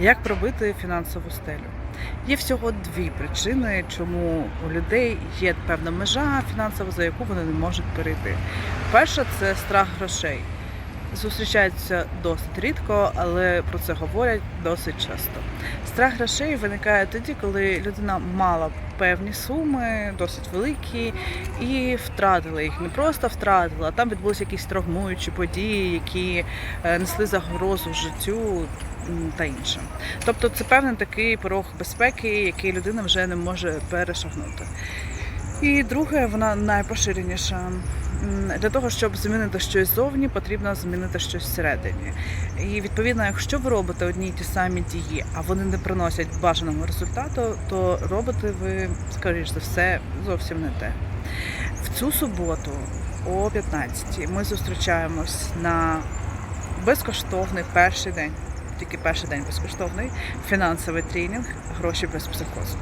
Як пробити фінансову стелю? Є всього дві причини, чому у людей є певна межа фінансова, за яку вони не можуть перейти. Перша це страх грошей. Зустрічається досить рідко, але про це говорять досить часто. Страх грошей виникає тоді, коли людина мала певні суми, досить великі, і втратила їх. Не просто втратила, а там відбулися якісь травмуючі події, які е, несли загрозу життю та інше. Тобто це певний такий порог безпеки, який людина вже не може перешагнути. І друге, вона найпоширеніша. Для того, щоб змінити щось зовні, потрібно змінити щось всередині. І відповідно, якщо ви робите одні й ті самі дії, а вони не приносять бажаного результату, то робите ви, скоріш за все, зовсім не те. В цю суботу о 15 ми зустрічаємось на безкоштовний перший день, тільки перший день безкоштовний фінансовий тренінг Гроші без психозу.